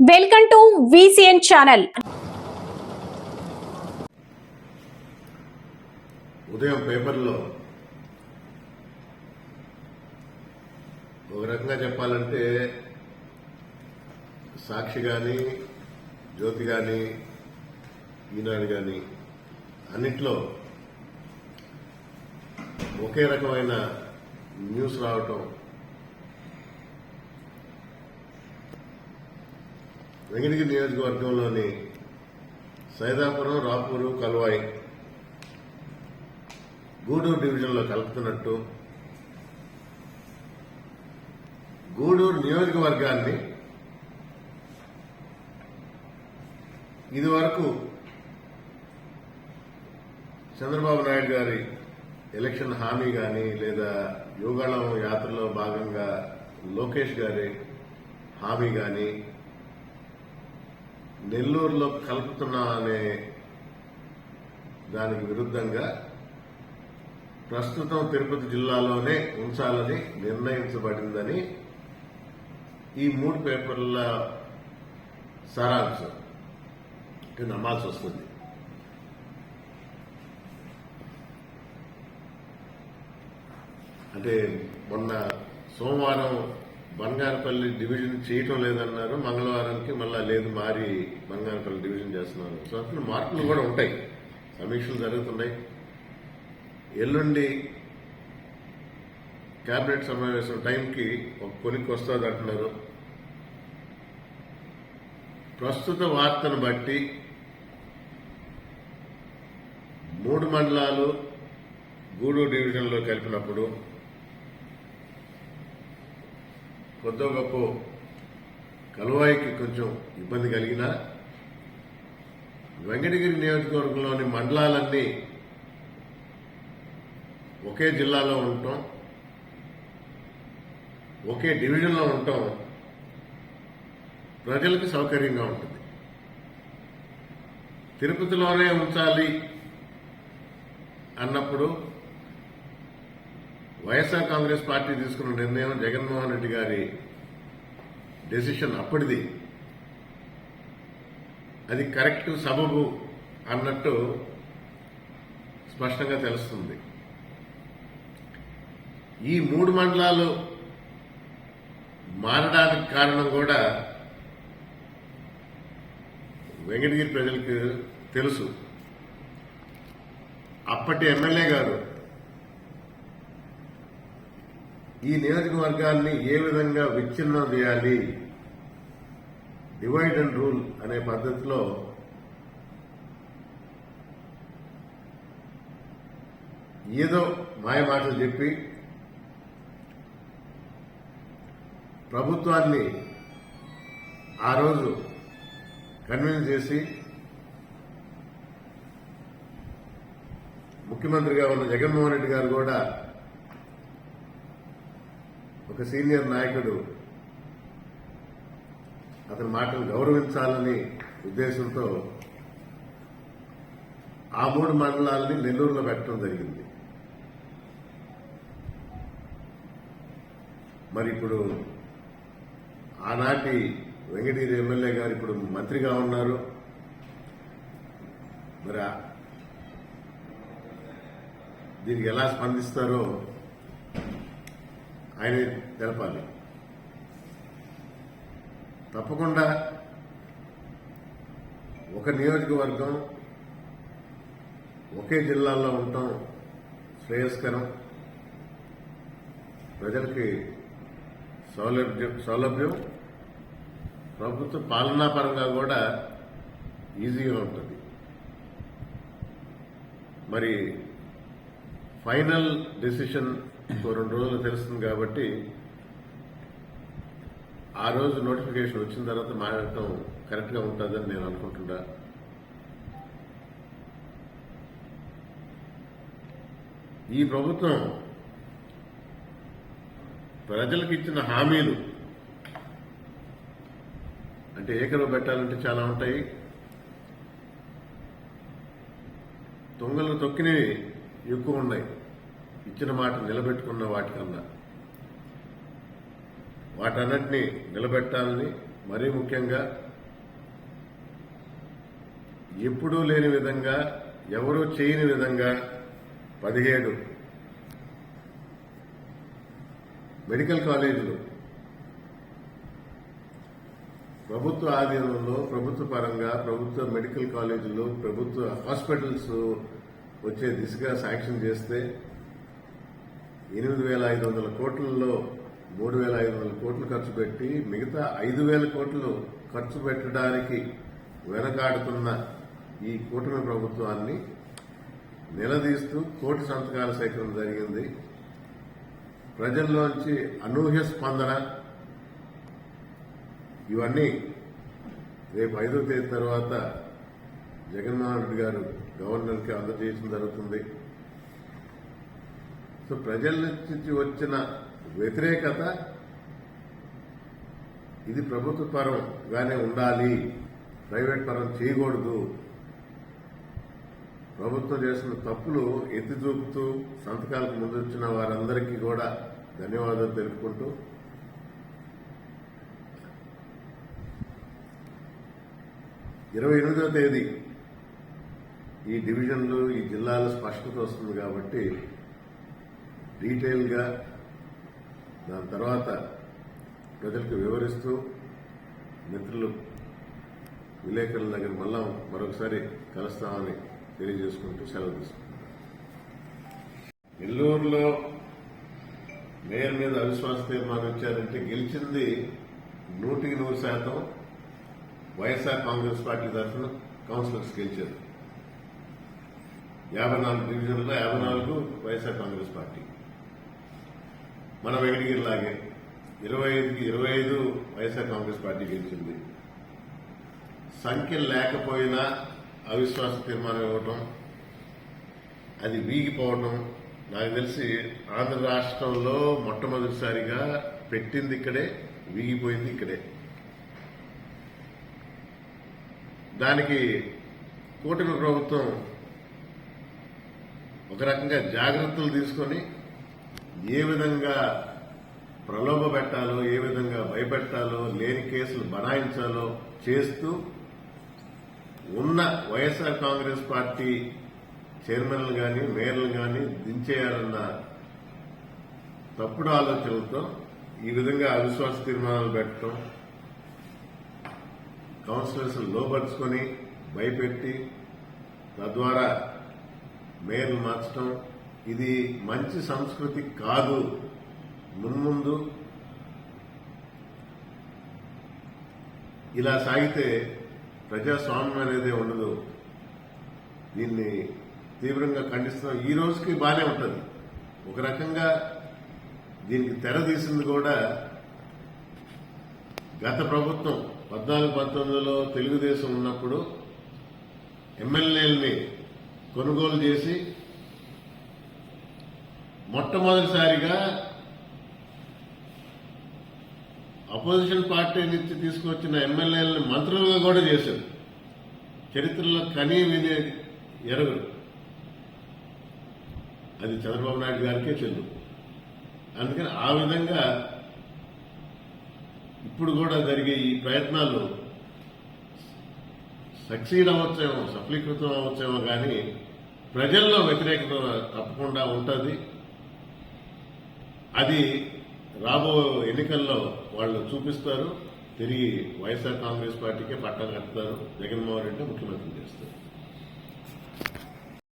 Welcome to VCN channel. ఉదయం పేపర్లో ఒక రకంగా చెప్పాలంటే సాక్షి కానీ జ్యోతి కానీ ఈనాడు కానీ అన్నిట్లో ఒకే రకమైన న్యూస్ రావటం వెంగిరిగిరి నియోజకవర్గంలోని సైదాపురం రాపూరు కల్వాయి గూడూరు డివిజన్లో కలుపుతున్నట్టు గూడూరు నియోజకవర్గాన్ని ఇదివరకు చంద్రబాబు నాయుడు గారి ఎలక్షన్ హామీ కానీ లేదా యోగాళం యాత్రలో భాగంగా లోకేష్ గారి హామీ కానీ నెల్లూరులో కలుపుతున్నా అనే దానికి విరుద్ధంగా ప్రస్తుతం తిరుపతి జిల్లాలోనే ఉంచాలని నిర్ణయించబడిందని ఈ మూడు పేపర్ల సారాంశం. నమ్మాల్సి వస్తుంది. అంటే మొన్న సోమవారం బంగారపల్లి డివిజన్ చేయటం లేదన్నారు. మంగళవారానికి మళ్ళా లేదు మారి బంగారపల్లి డివిజన్ చేస్తున్నారు. సో అసలు మార్పులు కూడా ఉంటాయి. సమీక్షలు జరుగుతున్నాయి. ఎల్లుండి క్యాబినెట్ సమావేశం టైంకి ఒక కొలిక్కి వస్తుంది అంటున్నారు. ప్రస్తుత వార్తను బట్టి మూడు మండలాలు గూడూరు డివిజన్లో కలిపినప్పుడు కొత్త గొప్ప కలువాయికి కొంచెం ఇబ్బంది కలిగినా వెంకటగిరి నియోజకవర్గంలోని మండలాలన్నీ ఒకే జిల్లాలో ఉండటం ఒకే డివిజన్లో ఉండటం ప్రజలకు సౌకర్యంగా ఉంటుంది. తిరుపతిలోనే ఉంచాలి అన్నప్పుడు వైఎస్ఆర్ కాంగ్రెస్ పార్టీ తీసుకున్న నిర్ణయం జగన్మోహన్ రెడ్డి గారి డెసిషన్ అప్పటిది. అది కరెక్ట్ సబబు అన్నట్టు స్పష్టంగా తెలుస్తుంది. ఈ మూడు మండలాలు మారడానికి కారణం కూడా వెంకటగిరి ప్రజలకు తెలుసు. అప్పటి ఎమ్మెల్యే గారు ఈ నియోజకవర్గాన్ని ఏ విధంగా విచ్ఛిన్నం చేయాలి? డివైడ్ అండ్ రూల్ అనే పద్ధతిలో ఏదో మాయ మాటలు చెప్పి ప్రభుత్వాన్ని ఆ రోజు కన్విన్స్ చేసి ముఖ్యమంత్రిగా ఉన్న జగన్మోహన్ రెడ్డి గారు కూడా ఒక సీనియర్ నాయకుడు అతని మాటలు గౌరవించాలని ఉద్దేశంతో ఆ మూడు మండలాలని నెల్లూరులో పెట్టడం జరిగింది. మరి ఇప్పుడు ఆనాటి వెంకటగిరి ఎమ్మెల్యే గారు ఇప్పుడు మంత్రిగా ఉన్నారు. మరి దీనికి ఎలా స్పందిస్తారో ఆయన తెలపాలి. తప్పకుండా ఒక నియోజకవర్గం ఒకే జిల్లాలో ఉండటం శ్రేయస్కరం. ప్రజలకి సౌలభ్యం సౌలభ్యం ప్రభుత్వ పాలనా పరంగా కూడా ఈజీగా ఉంటుంది. మరి ఫైనల్ డెసిషన్ ఇంకో రెండు రోజులు తెలుస్తుంది కాబట్టి ఆ రోజు నోటిఫికేషన్ వచ్చిన తర్వాత మాట్లాడటం కరెక్ట్గా ఉంటుందని నేను అనుకుంటున్నా. ఈ ప్రభుత్వం ప్రజలకు ఇచ్చిన హామీలు అంటే ఏకరువు పెట్టాలంటే చాలా ఉంటాయి. దొంగలు తొక్కినవి ఎక్కువ ఉన్నాయి. ఇచ్చిన మాట నిలబెట్టుకున్న వాటికన్నా. వాటన్నిటినీ నిలబెట్టాలని మరీ ముఖ్యంగా ఎప్పుడూ లేని విధంగా ఎవరూ చేయని విధంగా పదిహేడు మెడికల్ కాలేజీలు ప్రభుత్వ ఆధీనంలో ప్రభుత్వ పరంగా ప్రభుత్వ మెడికల్ కాలేజీలు ప్రభుత్వ హాస్పిటల్స్ వచ్చే దిశగా శాంక్షన్ చేస్తే ఎనిమిది వేల ఐదు వందల కోట్లలో మూడు వేల ఐదు వందల కోట్లు ఖర్చు పెట్టి మిగతా ఐదు వేల కోట్లు ఖర్చు పెట్టడానికి వెనకాడుతున్న ఈ కూటమి ప్రభుత్వాన్ని నిలదీస్తూ కోటి సంతకాల సేకరణ జరిగింది. ప్రజల్లోంచి అనూహ్య స్పందన. ఇవన్నీ రేపు ఐదో తేదీ తర్వాత జగన్మోహన్ రెడ్డి గారు గవర్నర్కి అందజేయడం జరుగుతుంది. సో ప్రజల నుంచి వచ్చిన వ్యతిరేకత ఇది ప్రభుత్వ పరంగానే ఉండాలి. ప్రైవేట్ పరం చేయకూడదు. ప్రభుత్వం చేసిన తప్పులు ఎత్తి చూపుతూ సంతకాలకు ముందు వచ్చిన వారందరికీ కూడా ధన్యవాదాలు తెలుపుకుంటూ ఇరవై ఎనిమిదో తేదీ ఈ డివిజన్లు ఈ జిల్లాలో స్పష్టత వస్తుంది కాబట్టి డీటెయిల్గా దాని తర్వాత ప్రజలకు వివరిస్తూ మిత్రులు విలేకరుల దగ్గర మళ్ళా మరొకసారి కలుస్తామని తెలియజేసుకుంటూ సెలవు తీసుకుంటాం నెల్లూరులో మేయర్ మీద అవిశ్వాస తీర్మానం ఇచ్చారంటే గెలిచింది నూటికి నూరు శాతం వైఎస్ఆర్ కాంగ్రెస్ పార్టీ తరఫున కౌన్సిలర్స్ గెలిచారు. యాభై నాలుగు డివిజన్లో యాభై నాలుగు వైఎస్ఆర్ కాంగ్రెస్ పార్టీ. మన వెంకటగిరి లాగే ఇరవై ఐదుకి ఇరవై ఐదు వైఎస్ఆర్ కాంగ్రెస్ పార్టీ గెలిచింది. సంఖ్య లేకపోయినా అవిశ్వాస తీర్మానం ఇవ్వటం అది వీగిపోవటం నాకు తెలిసి ఆంధ్ర రాష్ట్రంలో మొట్టమొదటిసారిగా పెట్టింది ఇక్కడే వీగిపోయింది ఇక్కడే. దానికి కూటమి ప్రభుత్వం ఒక రకంగా జాగ్రత్తలు తీసుకొని ఏ విధంగా ప్రలోభ పెట్టాలో ఏ విధంగా భయపెట్టాలో లేని కేసులు బనాయించాలో చేస్తూ ఉన్న వైఎస్ఆర్ కాంగ్రెస్ పార్టీ చైర్మన్లు కానీ మేయర్లు కానీ దించేయాలన్న తప్పుడు ఆలోచనలతో ఈ విధంగా అవిశ్వాస తీర్మానాలు పెట్టడం కౌన్సిలర్స్ లోపరుచుకొని భయపెట్టి తద్వారా మేయర్లు మార్చడం ఇది మంచి సంస్కృతి కాదు. మున్ముందు ఇలా సాగితే ప్రజాస్వామ్యం అనేది ఉండదు. దీన్ని తీవ్రంగా ఖండిస్తున్నాం. ఈ రోజుకి బాగానే ఉంటుంది. ఒక రకంగా దీనికి తెర తీసింది కూడా గత ప్రభుత్వం. పద్నాలుగు పంతొమ్మిదిలో తెలుగుదేశం ఉన్నప్పుడు ఎమ్మెల్యేలని కొనుగోలు చేసి మొట్టమొదటిసారిగా అపోజిషన్ పార్టీ నుంచి తీసుకొచ్చిన ఎమ్మెల్యేలను మంత్రులుగా కూడా చేశారు. చరిత్రలో కనీ విని ఎరగరు. అది చంద్రబాబు నాయుడు గారికే చెల్లు అందుకని ఆ విధంగా ఇప్పుడు కూడా జరిగే ఈ ప్రయత్నాలు సక్సీడ్ అవ్వచ్చేమో సఫలీకృతం అవ్వచ్చేమో కానీ ప్రజల్లో వ్యతిరేకత తప్పకుండా ఉంటుంది. అది రాబో ఎన్నికల్లో వాళ్ళు చూపిస్తారు. తిరిగి వైఎస్ఆర్ కాంగ్రెస్ పార్టీకే పట్టాలు కడతారు. జగన్మోహన్ రెడ్డి ముఖ్యమంత్రి చేస్తారు.